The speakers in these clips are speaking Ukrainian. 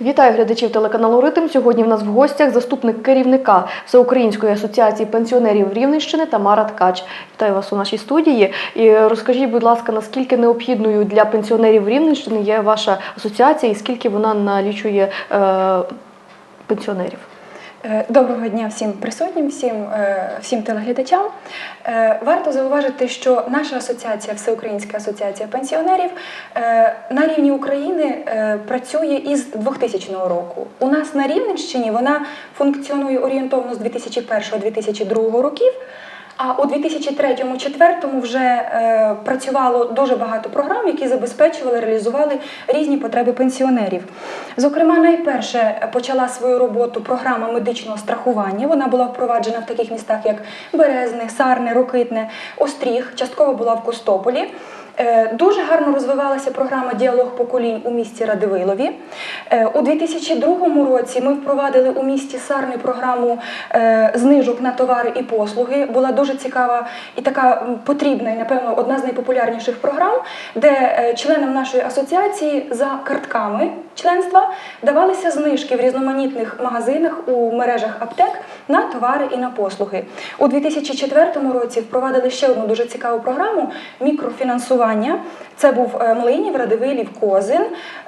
Вітаю глядачів телеканалу Ритм. Сьогодні в нас в гостях заступник керівника Всеукраїнської асоціації пенсіонерів Рівненщини Тамара Ткач. Вітаю вас у нашій студії. І розкажіть, будь ласка, наскільки необхідною для пенсіонерів Рівненщини є ваша асоціація і скільки вона налічує е, пенсіонерів? Е, Доброго дня всім присутнім, всім, е, всім телеглядачам. Е, Варто зауважити, що наша асоціація, Всеукраїнська асоціація пенсіонерів, на рівні України працює із 2000 року. У нас на Рівненщині вона функціонує орієнтовно з 2001-2002 років. А у 2003-2004 вже е, працювало дуже багато програм, які забезпечували, реалізували різні потреби пенсіонерів. Зокрема, найперше почала свою роботу програма медичного страхування. Вона була впроваджена в таких містах, як Березне, Сарне, Рокитне, Остріг, частково була в Костополі. Е, Дуже гарно розвивалася програма Діалог поколінь у місті Радивилові. Е, У 2002 році ми впровадили у місті Сарни програму е, знижок на товари і послуги. Була дуже цікава і така потрібна, і напевно одна з найпопулярніших програм, де членам нашої асоціації за картками членства давалися знижки в різноманітних магазинах у мережах аптек на товари і на послуги. У 2004 році впровадили ще одну дуже цікаву програму мікрофінансування. Це був е, Млинів, Радивилів, Козин.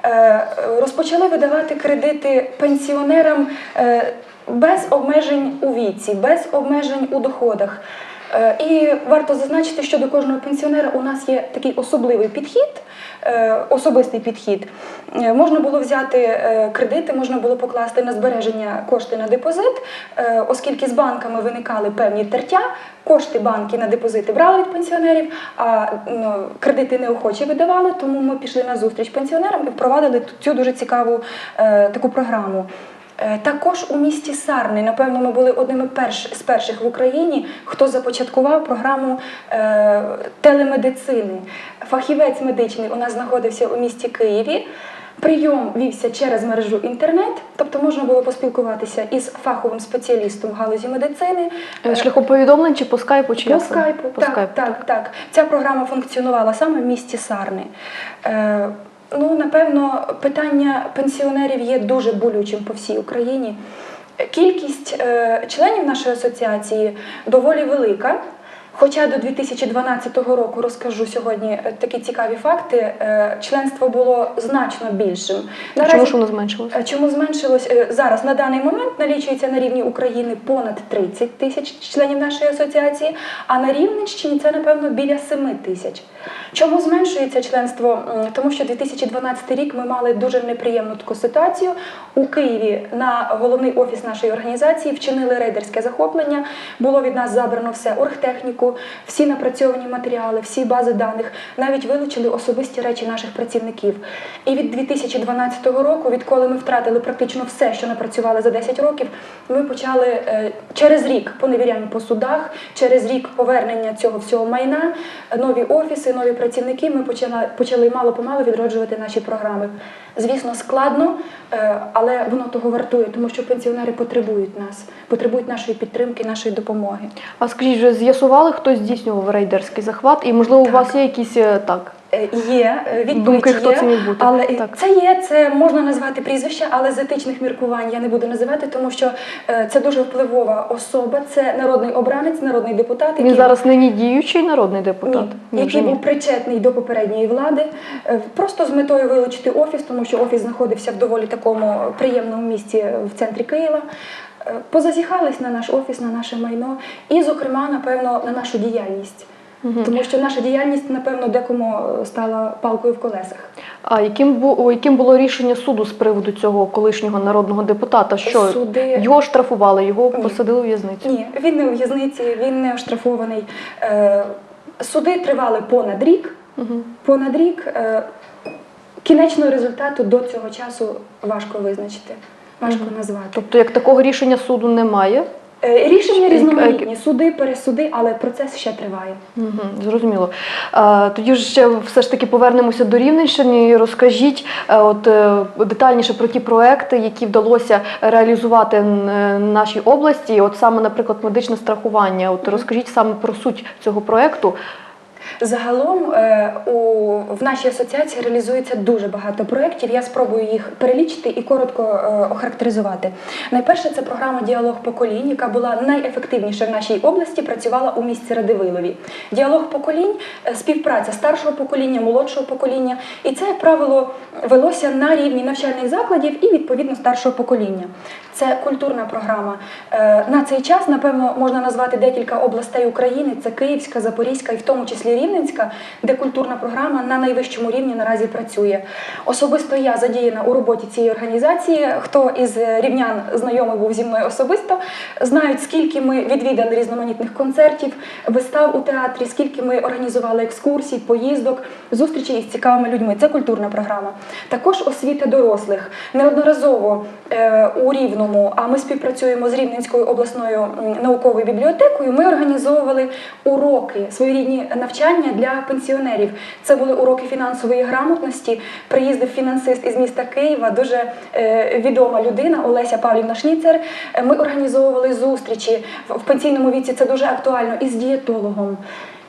Е, Розпочали видавати кредити пенсіонерам е, без обмежень у віці, без обмежень у доходах. Е, І варто зазначити, що до кожного пенсіонера у нас є такий особливий підхід, е, особистий підхід. Е, Можна було взяти кредити, можна було покласти на збереження кошти на депозит, оскільки з банками виникали певні тертя. Кошти банки на депозити брали від пенсіонерів, а ну, кредити неохоче видавали. Тому ми пішли на зустріч пенсіонерам і впровадили цю дуже цікаву таку програму. Е, Також у місті Сарни, напевно, ми були одними перш, з перших в Україні, хто започаткував програму е, телемедицини. Фахівець медичний у нас знаходився у місті Києві. Прийом вівся через мережу інтернет, тобто можна було поспілкуватися із фаховим спеціалістом в галузі медицини. Е, Шляхом повідомлень чи по скайпу, чи По скайпу, По так, скайпу. так, так. Ця програма функціонувала саме в місті Сарни. Ну, напевно, питання пенсіонерів є дуже болючим по всій Україні. Кількість е, членів нашої асоціації доволі велика. Хоча до 2012 року розкажу сьогодні е, такі цікаві факти, е, членство було значно більшим. А Чому ж воно зменшилося? Е, Чому зменшилось зараз на даний момент налічується на рівні України понад 30 тисяч членів нашої асоціації, а на Рівненщині це напевно біля 7 тисяч. Чому зменшується членство? Тому що 2012 рік ми мали дуже неприємну таку ситуацію. У Києві на головний офіс нашої організації вчинили рейдерське захоплення. Було від нас забрано все оргтехніку, всі напрацьовані матеріали, всі бази даних, навіть вилучили особисті речі наших працівників. І від 2012 року, відколи ми втратили практично все, що напрацювали за 10 років, ми почали е, через рік поневірянь по судах, через рік повернення цього всього майна, нові офіси, нові працівники. Ми почали, почали мало-помалу відроджувати наші програми. Звісно, складно, е, але воно того вартує, тому що пенсіонери потребують нас, потребують нашої підтримки, нашої допомоги. А скажіть, вже з'ясували, хто здійснював рейдерський захват? І можливо, у вас є якісь е, так Е, Є е, відповідь Думки, хто це міг бути. але Так. це є, це можна назвати прізвище, але з етичних міркувань я не буду називати, тому що це дуже впливова особа. Це народний обранець, народний депутат, він зараз нині діючий народний депутат. ні, який ні. був причетний до попередньої влади, просто з метою вилучити офіс, тому що офіс знаходився в доволі такому приємному місці в центрі Києва. Е, Позазіхались на наш офіс, на наше майно, і, зокрема, напевно, на нашу діяльність. Тому що наша діяльність, напевно, декому е, стала палкою в колесах. А яким бу яким було рішення суду з приводу цього колишнього народного депутата? Що Суди- його штрафували, його Ні. посадили у в'язницю? Ні, він не у в'язниці, він не оштрафований. Е, Суди тривали понад рік. Угу. Понад рік кінечного результату до цього часу важко визначити, важко назвати. Тобто, як такого рішення суду немає? Е, Рішення різноманітні, суди, пересуди, але процес ще триває. Угу, зрозуміло. Тоді ж ще все ж таки повернемося до Рівненщини. Розкажіть е, от е, детальніше про ті проекти, які вдалося реалізувати е, нашій області. От саме, наприклад, медичне страхування. От розкажіть саме про суть цього проекту. Загалом е, в нашій асоціації реалізується дуже багато проєктів. Я спробую їх перелічити і коротко е, охарактеризувати. Найперше це програма Діалог поколінь, яка була найефективніша в нашій області, працювала у місті Радивилові. Діалог поколінь, співпраця старшого покоління, молодшого покоління. І це, як правило, велося на рівні навчальних закладів і відповідно старшого покоління. Це культурна програма. Е, На цей час, напевно, можна назвати декілька областей України: це Київська, Запорізька і в тому числі Рівненська, де культурна програма на найвищому рівні наразі працює. Особисто я задіяна у роботі цієї організації. Хто із рівнян знайомий був зі мною особисто, знають, скільки ми відвідали різноманітних концертів, вистав у театрі, скільки ми організували екскурсій, поїздок, зустрічей із цікавими людьми. Це культурна програма. Також освіта дорослих. Неодноразово е, у Рівному, а ми співпрацюємо з Рівненською обласною науковою бібліотекою. Ми організовували уроки, своєрідні навчання для пенсіонерів. Це були уроки фінансової грамотності. Приїздив фінансист із міста Києва, дуже е, відома людина Олеся Павлівна Шніцер. Е, Ми організовували зустрічі в пенсійному віці. Це дуже актуально із дієтологом.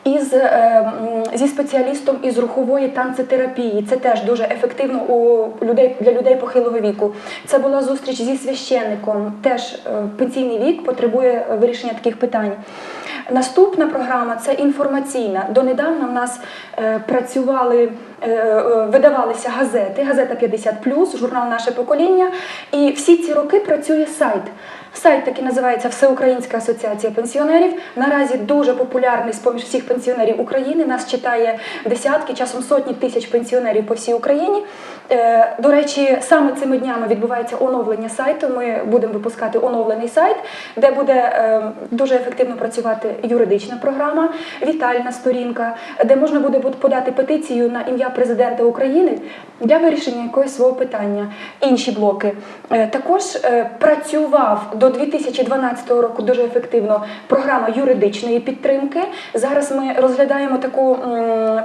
Із е, зі спеціалістом із рухової танцетерапії це теж дуже ефективно у людей для людей похилого віку. Це була зустріч зі священником. Теж пенсійний вік потребує вирішення таких питань. Наступна програма це інформаційна. Донедавна в нас е, працювали, е, е, видавалися газети, газета 50+, журнал Наше покоління. І всі ці роки працює сайт. Сайт такий називається Всеукраїнська асоціація пенсіонерів. Наразі дуже популярний з поміж всіх пенсіонерів України. Нас читає десятки, часом сотні тисяч пенсіонерів по всій Україні. Е, До речі, саме цими днями відбувається оновлення сайту. Ми будемо випускати оновлений сайт, де буде е, дуже ефективно працювати юридична програма, вітальна сторінка, де можна буде подати петицію на ім'я президента України для вирішення якогось свого питання. Інші блоки Е, також працював до 2012 року дуже ефективно програма юридичної підтримки. Зараз ми розглядаємо таку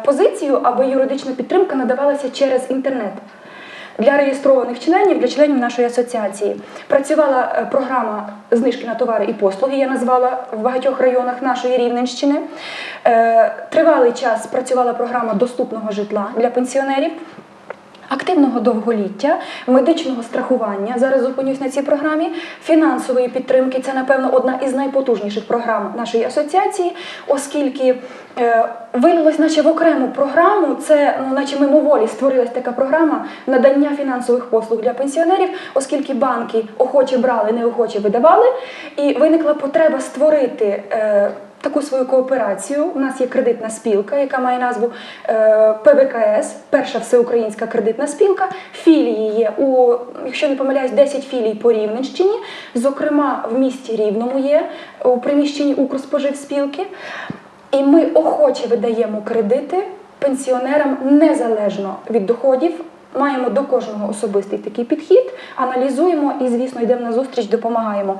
позицію, аби юридична підтримка надавалася через інтернет. Для реєстрованих членів, для членів нашої асоціації працювала е, програма знижки на товари і послуги. Я назвала в багатьох районах нашої Рівненщини. Е, Тривалий час працювала програма доступного житла для пенсіонерів. Активного довголіття, медичного страхування зараз зупинюсь на цій програмі, фінансової підтримки це, напевно, одна із найпотужніших програм нашої асоціації, оскільки е, вилилось наче в окрему програму, це ну, наче мимоволі створилась така програма надання фінансових послуг для пенсіонерів, оскільки банки охоче брали, неохоче видавали, і виникла потреба створити. Е, таку свою кооперацію. У нас є кредитна спілка, яка має назву е, ПВКС, перша всеукраїнська кредитна спілка. Філії є у, якщо не помиляюсь, 10 філій по Рівненщині. Зокрема, в місті Рівному є у приміщенні Укрспоживспілки. І ми охоче видаємо кредити пенсіонерам незалежно від доходів. Маємо до кожного особистий такий підхід, аналізуємо і, звісно, йдемо на зустріч, допомагаємо.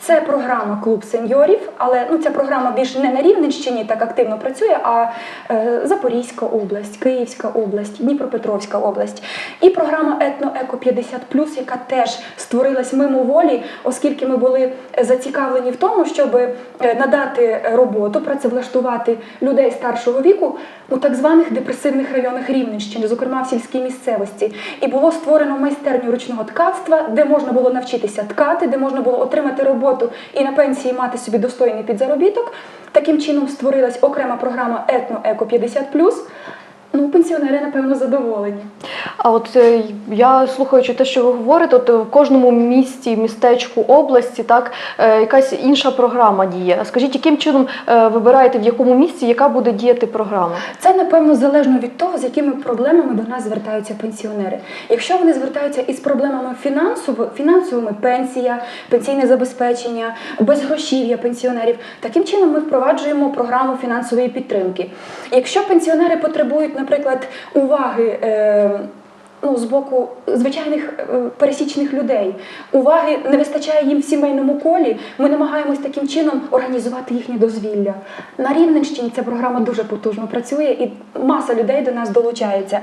Це програма Клуб сеньорів, але ну, ця програма більше не на Рівненщині так активно працює, а е, Запорізька область, Київська область, Дніпропетровська область. І програма Етно-Еко 50+, яка теж створилась мимоволі, оскільки ми були зацікавлені в тому, щоб е, надати роботу, працевлаштувати людей старшого віку у так званих депресивних районах Рівненщини, зокрема в сільській місцевості. І було створено майстерню ручного ткацтва, де можна було навчитися ткати, де можна було отримати роботу і на пенсії мати собі достойний підзаробіток. Таким чином створилась окрема програма Етно-Еко 50+. Ну, пенсіонери, напевно, задоволені. А от е, я слухаючи те, що ви говорите, от е, в кожному місті, містечку, області, так е, якась інша програма діє. Скажіть, яким чином вибираєте в якому місці, яка буде діяти програма? Це напевно залежно від того, з якими проблемами до нас звертаються пенсіонери. Якщо вони звертаються із проблемами фінансово, фінансовими пенсія, пенсійне забезпечення, безгрошів'я пенсіонерів, таким чином ми впроваджуємо програму фінансової підтримки. Якщо пенсіонери потребують, наприклад, уваги. Ну, з боку звичайних е, пересічних людей. Уваги не вистачає їм в сімейному колі. Ми намагаємось таким чином організувати їхнє дозвілля. На Рівненщині ця програма дуже потужно працює і маса людей до нас долучається.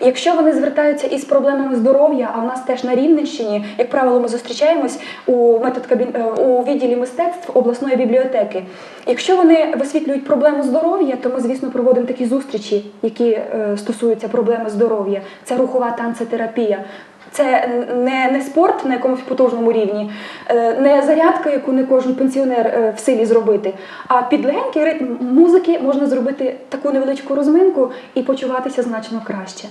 Якщо вони звертаються із проблемами здоров'я, а в нас теж на Рівненщині, як правило, ми зустрічаємось у метод е, у відділі мистецтв обласної бібліотеки. Якщо вони висвітлюють проблему здоров'я, то ми, звісно, проводимо такі зустрічі, які е, стосуються проблеми здоров'я. Це рухова танцетерапія. Це не, не спорт на якомусь потужному рівні, е, не зарядка, яку не кожен пенсіонер е, в силі зробити. А під легенький ритм музики можна зробити таку невеличку розминку і почуватися значно краще.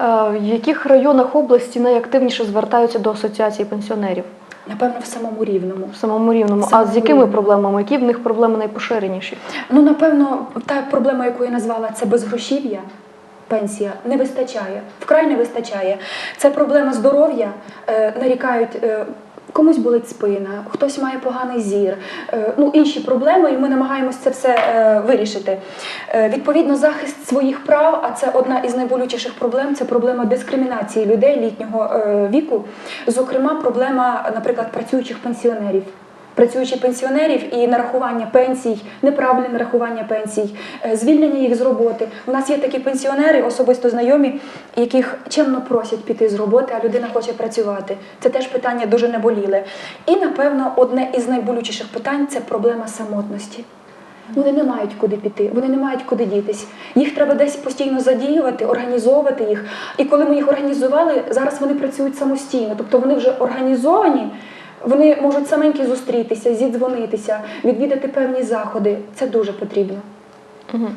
Е, В яких районах області найактивніше звертаються до асоціації пенсіонерів? Напевно, в самому рівному. В самому рівному. В А з якими Рівному. проблемами? Які в них проблеми найпоширеніші? Ну, напевно, та проблема, яку я назвала, це безгрошів'я. Пенсія не вистачає, вкрай не вистачає. Це проблема здоров'я. Е, нарікають, е, комусь болить спина, хтось має поганий зір, е, ну інші проблеми, і ми намагаємось це все вирішити. Відповідно, захист своїх прав, а це одна із найболючіших проблем. Це проблема дискримінації людей літнього віку. Зокрема, проблема, наприклад, працюючих пенсіонерів працюючих пенсіонерів і нарахування пенсій, неправильне нарахування пенсій, е, звільнення їх з роботи. У нас є такі пенсіонери, особисто знайомі, яких чемно просять піти з роботи, а людина хоче працювати. Це теж питання дуже неболіле. І напевно, одне із найболючіших питань це проблема самотності. Вони не мають куди піти, вони не мають куди дітись. Їх треба десь постійно задіювати, організовувати їх. І коли ми їх організували, зараз вони працюють самостійно, тобто вони вже організовані. Вони можуть саменькі зустрітися, зідзвонитися, відвідати певні заходи. Це дуже потрібно. Угу.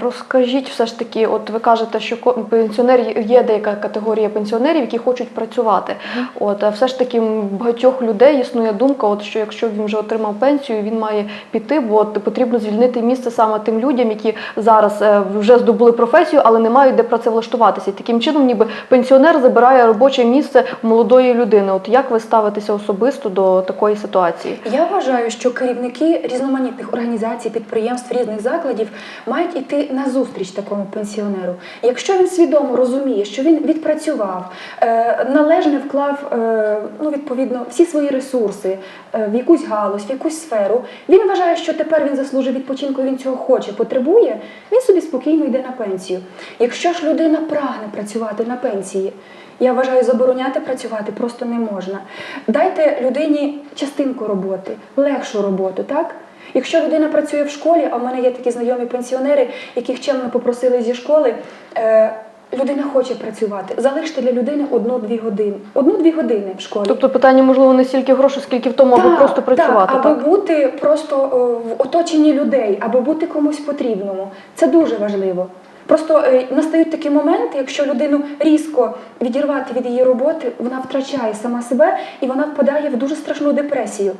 Розкажіть все ж таки, от ви кажете, що пенсіонер є деяка категорія пенсіонерів, які хочуть працювати. От все ж таки багатьох людей існує думка, от що якщо він вже отримав пенсію, він має піти, бо от потрібно звільнити місце саме тим людям, які зараз е, вже здобули професію, але не мають де працевлаштуватися. І таким чином, ніби пенсіонер забирає робоче місце молодої людини. От як ви ставитеся особисто до такої ситуації? Я вважаю, що керівники різноманітних організацій, підприємств, різних закладів мають іти на зустріч такому пенсіонеру. Якщо він свідомо розуміє, що він відпрацював, е, належне вклав е, ну, відповідно всі свої ресурси е, в якусь галузь, в якусь сферу, він вважає, що тепер він заслужив відпочинку, він цього хоче, потребує, він собі спокійно йде на пенсію. Якщо ж людина прагне працювати на пенсії, я вважаю, забороняти працювати просто не можна. Дайте людині частинку роботи, легшу роботу, так? Якщо людина працює в школі, а в мене є такі знайомі пенсіонери, яких чемно попросили зі школи. Е, Людина хоче працювати. Залиште для людини одну-дві години. Одну-дві години в школі. Тобто питання можливо не стільки грошей, скільки в тому, аби Так, просто працювати. Так, аби бути просто е, в оточенні людей, аби бути комусь потрібному. Це дуже важливо. Просто е, настають такі моменти, якщо людину різко відірвати від її роботи, вона втрачає сама себе і вона впадає в дуже страшну депресію.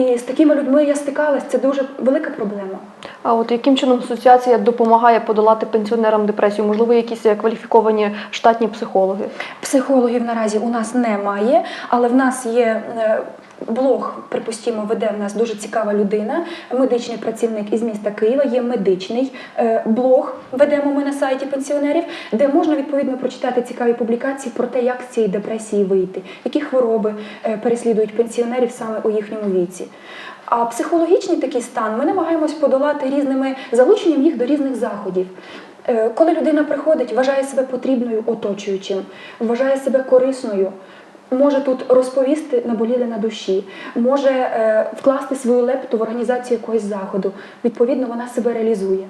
І з такими людьми я стикалась, це дуже велика проблема. А от яким чином асоціація допомагає подолати пенсіонерам депресію? Можливо, якісь е, кваліфіковані штатні психологи? Психологів наразі у нас немає, але в нас є е, блог, припустімо, веде в нас дуже цікава людина, медичний працівник із міста Києва. Є медичний е, блог, ведемо ми на сайті пенсіонерів, де можна відповідно прочитати цікаві публікації про те, як з цієї депресії вийти, які хвороби е, переслідують пенсіонерів саме у їхньому віці. А психологічний такий стан ми намагаємось подолати різними залученням їх до різних заходів. Е, Коли людина приходить, вважає себе потрібною оточуючим, вважає себе корисною, може тут розповісти наболіле на душі, може е, вкласти свою лепту в організацію якогось заходу. Відповідно, вона себе реалізує.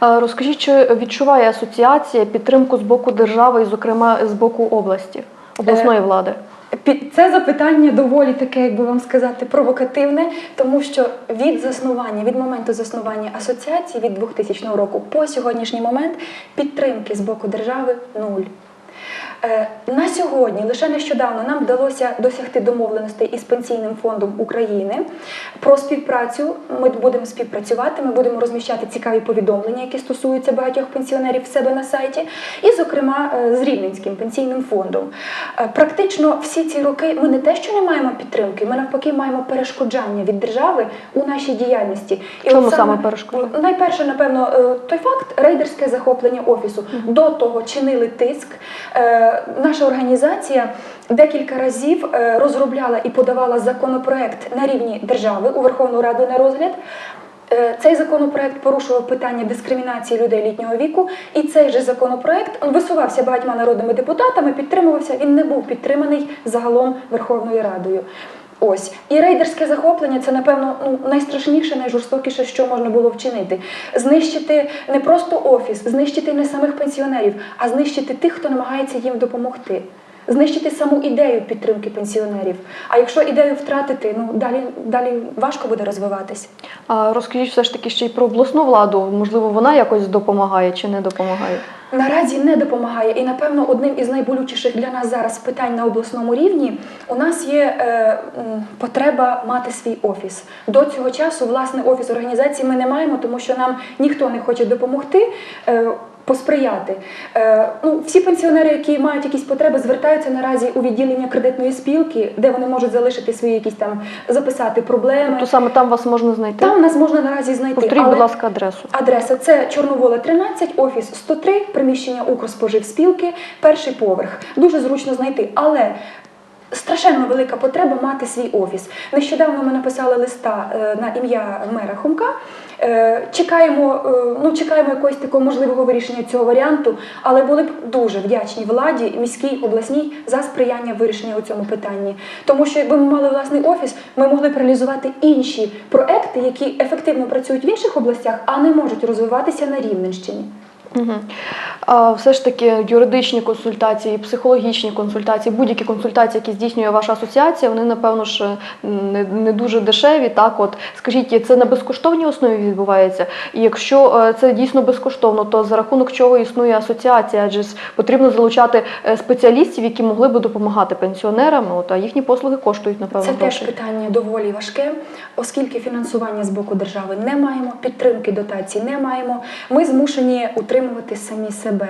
Розкажіть, чи відчуває асоціація підтримку з боку держави і, зокрема, з боку області, обласної влади? Це запитання доволі таке, як би вам сказати, провокативне, тому що від заснування, від моменту заснування асоціації від 2000 року по сьогоднішній момент підтримки з боку держави нуль. Е, На сьогодні, лише нещодавно, нам вдалося досягти домовленостей із Пенсійним фондом України про співпрацю. Ми будемо співпрацювати, ми будемо розміщати цікаві повідомлення, які стосуються багатьох пенсіонерів в себе на сайті, і, зокрема, е, з Рівненським пенсійним фондом. Е, Практично всі ці роки ми не те, що не маємо підтримки, ми навпаки маємо перешкоджання від держави у нашій діяльності. І Чому от саме перешкоджання? Найперше, напевно, той факт рейдерське захоплення офісу. До того чинили тиск. Е, Наша організація декілька разів е, розробляла і подавала законопроект на рівні держави у Верховну Раду на розгляд. Е, Цей законопроект порушував питання дискримінації людей літнього віку, і цей же законопроект висувався багатьма народними депутатами, підтримувався. Він не був підтриманий загалом Верховною Радою. Ось і рейдерське захоплення це напевно ну найстрашніше, найжорстокіше, що можна було вчинити. Знищити не просто офіс, знищити не самих пенсіонерів, а знищити тих, хто намагається їм допомогти. Знищити саму ідею підтримки пенсіонерів. А якщо ідею втратити, ну далі далі важко буде розвиватись. А розкажіть все ж таки ще й про обласну владу. Можливо, вона якось допомагає чи не допомагає? Наразі не допомагає, і напевно одним із найболючіших для нас зараз питань на обласному рівні у нас є е, потреба мати свій офіс. До цього часу власне офіс організації ми не маємо, тому що нам ніхто не хоче допомогти. Е, Посприяти Е, ну, всі пенсіонери, які мають якісь потреби, звертаються наразі у відділення кредитної спілки, де вони можуть залишити свої якісь там записати проблеми. То саме там вас можна знайти? Там нас можна наразі знайти. Повторіть, будь ласка, адресу. Адреса це Чорновола 13, офіс 103, приміщення Укрспоживспілки, перший поверх. Дуже зручно знайти. Але страшенно велика потреба мати свій офіс. Нещодавно ми написали листа е, на ім'я мера Хомка. Е, Чекаємо, е, ну, чекаємо якогось такого можливого вирішення цього варіанту, але були б дуже вдячні владі, міській, обласній за сприяння вирішення у цьому питанні. Тому що якби ми мали власний офіс, ми могли б реалізувати інші проекти, які ефективно працюють в інших областях, а не можуть розвиватися на Рівненщині. Угу. А все ж таки юридичні консультації, психологічні консультації, будь-які консультації, які здійснює ваша асоціація, вони напевно ж не, не дуже дешеві. Так, от скажіть, це на безкоштовній основі відбувається? І якщо е, це дійсно безкоштовно, то за рахунок чого існує асоціація? Адже потрібно залучати е, спеціалістів, які могли би допомагати пенсіонерам. От а їхні послуги коштують напевно Це теж питання доволі важке, оскільки фінансування з боку держави не маємо, підтримки дотацій не маємо. Ми змушені утримувати самі себе.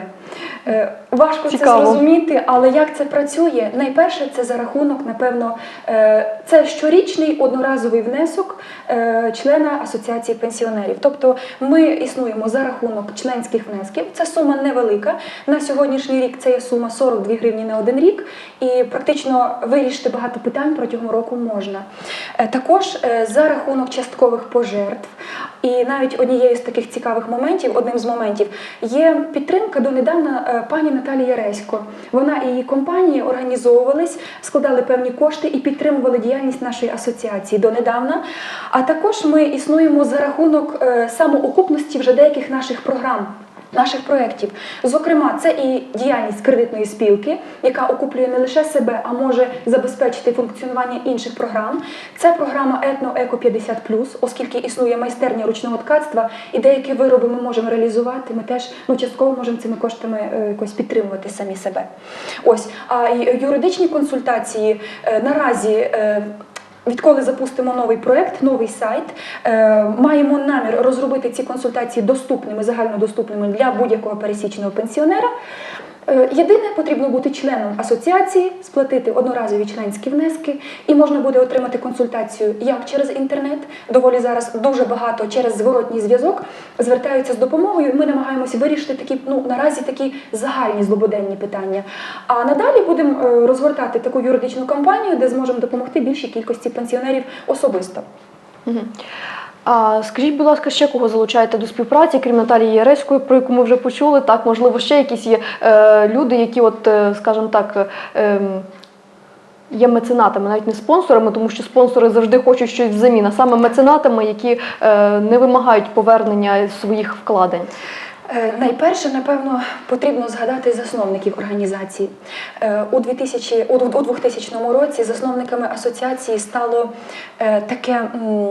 Важко Цікаво. це зрозуміти, але як це працює? Найперше, це за рахунок, напевно, е, це щорічний одноразовий внесок е, члена асоціації пенсіонерів. Тобто ми існуємо за рахунок членських внесків. Це сума невелика. На сьогоднішній рік це є сума 42 гривні на один рік, і практично вирішити багато питань протягом року можна. Е, Також за рахунок часткових пожертв. І навіть однією з таких цікавих моментів, одним з моментів, є підтримка донедавна пані Наталії Яресько. Вона і її компанії організовувались, складали певні кошти і підтримували діяльність нашої асоціації донедавна. А також ми існуємо за рахунок е, самоокупності вже деяких наших програм. Наших проєктів, зокрема, це і діяльність кредитної спілки, яка окуплює не лише себе, а може забезпечити функціонування інших програм. Це програма Етно Еко 50 оскільки існує майстерня ручного ткацтва, і деякі вироби ми можемо реалізувати. Ми теж ну частково можемо цими коштами е, якось підтримувати самі себе. Ось а юридичні консультації е, наразі. Відколи запустимо новий проект, новий сайт, е, маємо намір розробити ці консультації доступними, загальнодоступними для будь-якого пересічного пенсіонера. Е, Єдине, потрібно бути членом асоціації, сплатити одноразові членські внески, і можна буде отримати консультацію як через інтернет. Доволі зараз дуже багато через зворотній зв'язок звертаються з допомогою. Ми намагаємося вирішити такі, ну наразі такі загальні злободенні питання. А надалі будемо е, розгортати таку юридичну кампанію, де зможемо допомогти більшій кількості пенсіонерів особисто. Мгм. А скажіть, будь ласка, ще кого залучаєте до співпраці, крім Наталії Яреської, про яку ми вже почули. Так, можливо, ще якісь є е, люди, які, от, е, скажімо так, е, є меценатами, навіть не спонсорами, тому що спонсори завжди хочуть щось взамін, а саме меценатами, які е, не вимагають повернення своїх вкладень. Е, Найперше, напевно, потрібно згадати засновників організації. Е, У 2000, у у 2000 році засновниками асоціації стало е, таке,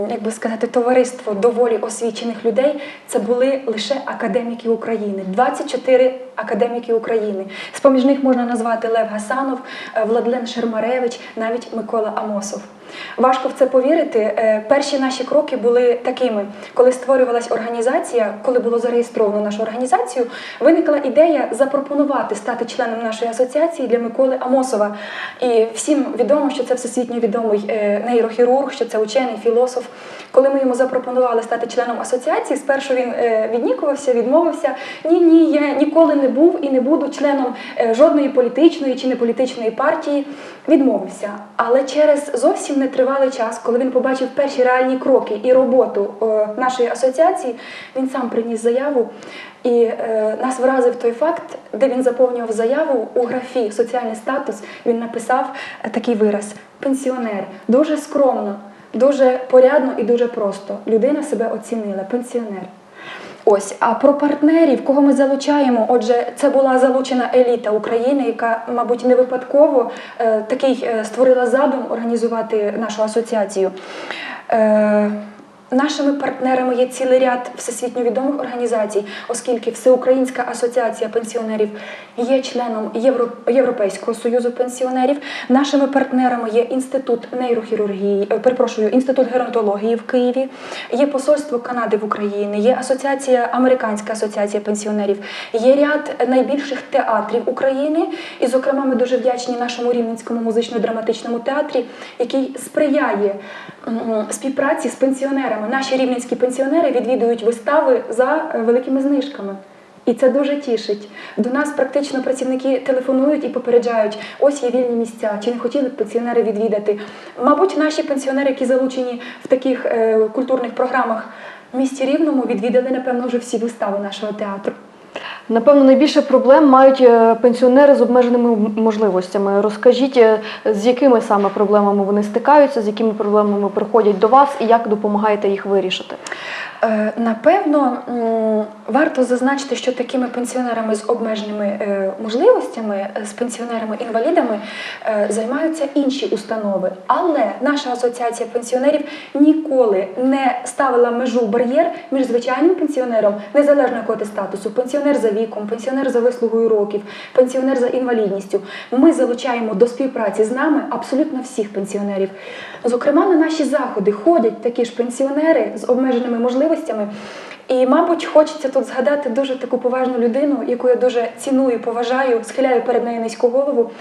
як би сказати, товариство доволі освічених людей. Це були лише академіки України, 24 академіки України. З-поміж них можна назвати Лев Гасанов, Владлен Шермаревич, навіть Микола Амосов. Важко в це повірити. Е, Перші наші кроки були такими, коли створювалась організація, коли було зареєстровано нашу організацію, виникла ідея запропонувати стати членом нашої асоціації для Миколи Амосова. І всім відомо, що це всесвітньо відомий е, нейрохірург, що це учений, філософ. Коли ми йому запропонували стати членом асоціації, спершу він е, віднікувався, відмовився. Ні, ні, я ніколи не був і не буду членом жодної політичної чи неполітичної партії. Відмовився. Але через зовсім нетривалий час, коли він побачив перші реальні кроки і роботу е, нашої асоціації, він сам приніс заяву. І е, нас вразив той факт, де він заповнював заяву у графі соціальний статус. Він написав е, такий вираз: пенсіонер. Дуже скромно, дуже порядно і дуже просто. Людина себе оцінила. Пенсіонер. Ось, а про партнерів, кого ми залучаємо, отже, це була залучена еліта України, яка, мабуть, не випадково е, такий е, створила задум організувати нашу асоціацію. Е, Нашими партнерами є цілий ряд всесвітньо відомих організацій, оскільки Всеукраїнська асоціація пенсіонерів є членом Євро... Європейського союзу пенсіонерів. Нашими партнерами є інститут нейрохірургії, е, перепрошую, інститут геронтології в Києві, є посольство Канади в Україні, є асоціація Американська асоціація пенсіонерів, є ряд найбільших театрів України. І, зокрема, ми дуже вдячні нашому рівненському музично-драматичному театрі, який сприяє співпраці з пенсіонерами. Наші рівненські пенсіонери відвідують вистави за е, великими знижками. І це дуже тішить. До нас практично працівники телефонують і попереджають, ось є вільні місця, чи не хотіли б пенсіонери відвідати. Мабуть, наші пенсіонери, які залучені в таких е, культурних програмах в місті Рівному, відвідали, напевно, вже всі вистави нашого театру. Напевно, найбільше проблем мають е, пенсіонери з обмеженими можливостями. Розкажіть, е, з якими саме проблемами вони стикаються, з якими проблемами приходять до вас і як допомагаєте їх вирішити? Е, Напевно, варто зазначити, що такими пенсіонерами з обмеженими можливостями, з пенсіонерами-інвалідами займаються інші установи. Але наша асоціація пенсіонерів ніколи не ставила межу бар'єр між звичайним пенсіонером, незалежно якого ти статусу, пенсіонер за віком, пенсіонер за вислугою років, пенсіонер за інвалідністю. Ми залучаємо до співпраці з нами абсолютно всіх пенсіонерів. Зокрема, на наші заходи ходять такі ж пенсіонери з обмеженими можливостями. І, мабуть, хочеться тут згадати дуже таку поважну людину, яку я дуже ціную, поважаю, схиляю перед нею низьку голову.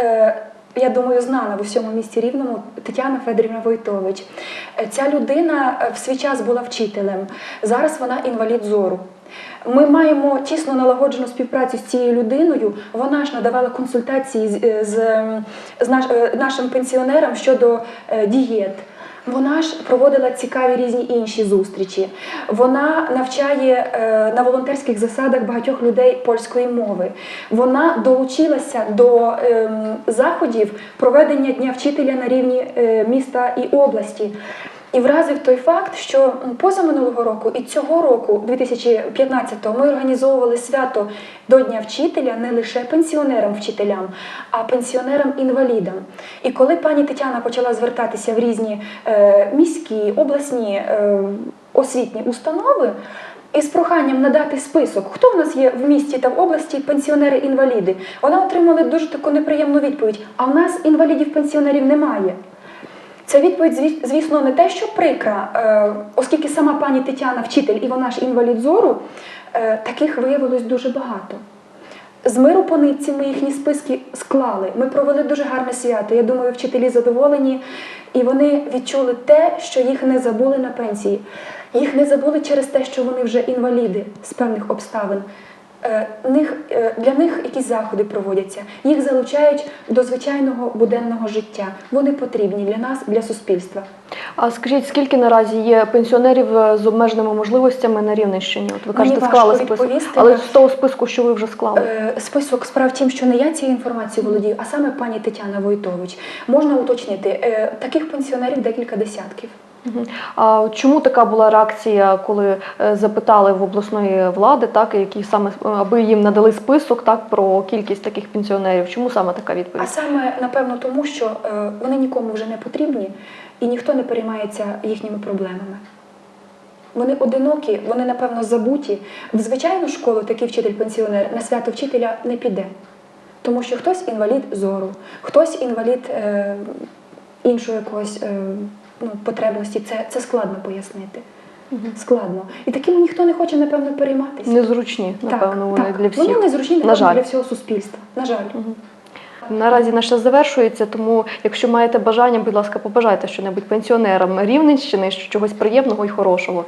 Е, я думаю, знана в усьому місті рівному Тетяна Федорівна Войтович. Е, Ця людина е, в свій час була вчителем. Зараз вона інвалід зору. Ми маємо тісно налагоджену співпрацю з цією людиною. Вона ж надавала консультації з, е, з, ем, з наш, е, нашим пенсіонерам щодо е, дієт. Вона ж проводила цікаві різні інші зустрічі. Вона навчає е, на волонтерських засадах багатьох людей польської мови. Вона долучилася до ем, заходів проведення дня вчителя на рівні е, міста і області. І вразив той факт, що позаминулого року і цього року, 2015-го, ми організовували свято до Дня вчителя не лише пенсіонерам-вчителям, а пенсіонерам-інвалідам. І коли пані Тетяна почала звертатися в різні е, міські, обласні е, освітні установи. Із проханням надати список, хто в нас є в місті та в області пенсіонери-інваліди, вона отримала дуже таку неприємну відповідь: а в нас інвалідів-пенсіонерів немає. Ця відповідь, зві- звісно, не те, що прикра, е, оскільки сама пані Тетяна вчитель і вона ж інвалід зору, е, таких виявилось дуже багато. З миру по нитці ми їхні списки склали. Ми провели дуже гарне свято. Я думаю, вчителі задоволені, і вони відчули те, що їх не забули на пенсії. Їх не забули через те, що вони вже інваліди з певних обставин. Е, них, е, для них якісь заходи проводяться, їх залучають до звичайного буденного життя. Вони потрібні для нас, для суспільства. А скажіть, скільки наразі є пенсіонерів е, з обмеженими можливостями на Рівненщині? От ви кажете, склали список, але з того списку, що ви вже склали. Список справ в тім, що не я цією інформацією володію, а саме пані Тетяна Войтович. Можна уточнити, таких пенсіонерів декілька десятків. А чому така була реакція, коли е, запитали в обласної влади, так які саме е, аби їм надали список так про кількість таких пенсіонерів? Чому саме така відповідь? А саме напевно тому, що е, вони нікому вже не потрібні і ніхто не переймається їхніми проблемами. Вони одинокі, вони, напевно, забуті. В звичайну школу такий вчитель-пенсіонер на свято вчителя не піде. Тому що хтось інвалід зору, хтось інвалід е, іншої якогось е, ну, потребності. Це, це складно пояснити. Мгм. Складно. І таким ніхто не хоче, напевно, перейматися. Незручні, напевно, вони так. для всіх. Вони незручні, На жаль. для всього суспільства. На жаль. Наразі наш час завершується, тому якщо маєте бажання, будь ласка, побажайте щонебудь пенсіонерам Рівненщини, що- чогось приємного і хорошого.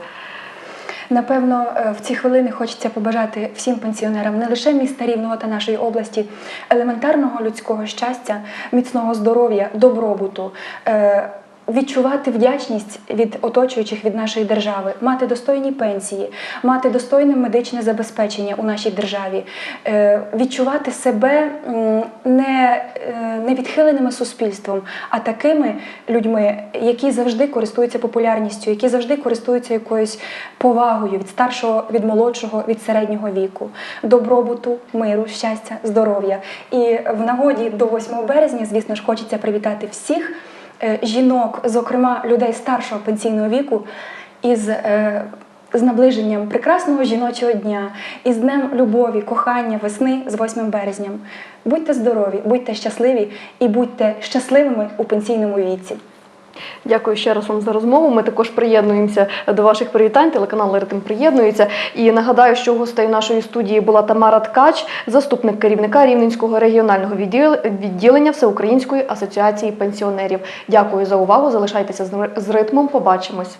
Напевно, е, в ці хвилини хочеться побажати всім пенсіонерам не лише міста Рівного та нашої області, елементарного людського щастя, міцного здоров'я, добробуту. Відчувати вдячність від оточуючих від нашої держави, мати достойні пенсії, мати достойне медичне забезпечення у нашій державі, е, відчувати себе не, е, не відхиленими суспільством, а такими людьми, які завжди користуються популярністю, які завжди користуються якоюсь повагою від старшого, від молодшого, від середнього віку, добробуту, миру, щастя, здоров'я. І в нагоді до 8 березня, звісно ж, хочеться привітати всіх жінок, зокрема людей старшого пенсійного віку, із. е, з наближенням прекрасного жіночого дня, із днем любові, кохання, весни з 8 березням. Будьте здорові, будьте щасливі і будьте щасливими у пенсійному віці. Дякую ще раз вам за розмову. Ми також приєднуємося до ваших привітань. Телеканал Ритм приєднується. І нагадаю, що гостею нашої студії була Тамара Ткач, заступник керівника Рівненського регіонального відділення Всеукраїнської асоціації пенсіонерів. Дякую за увагу. Залишайтеся з- ритмом. Побачимось.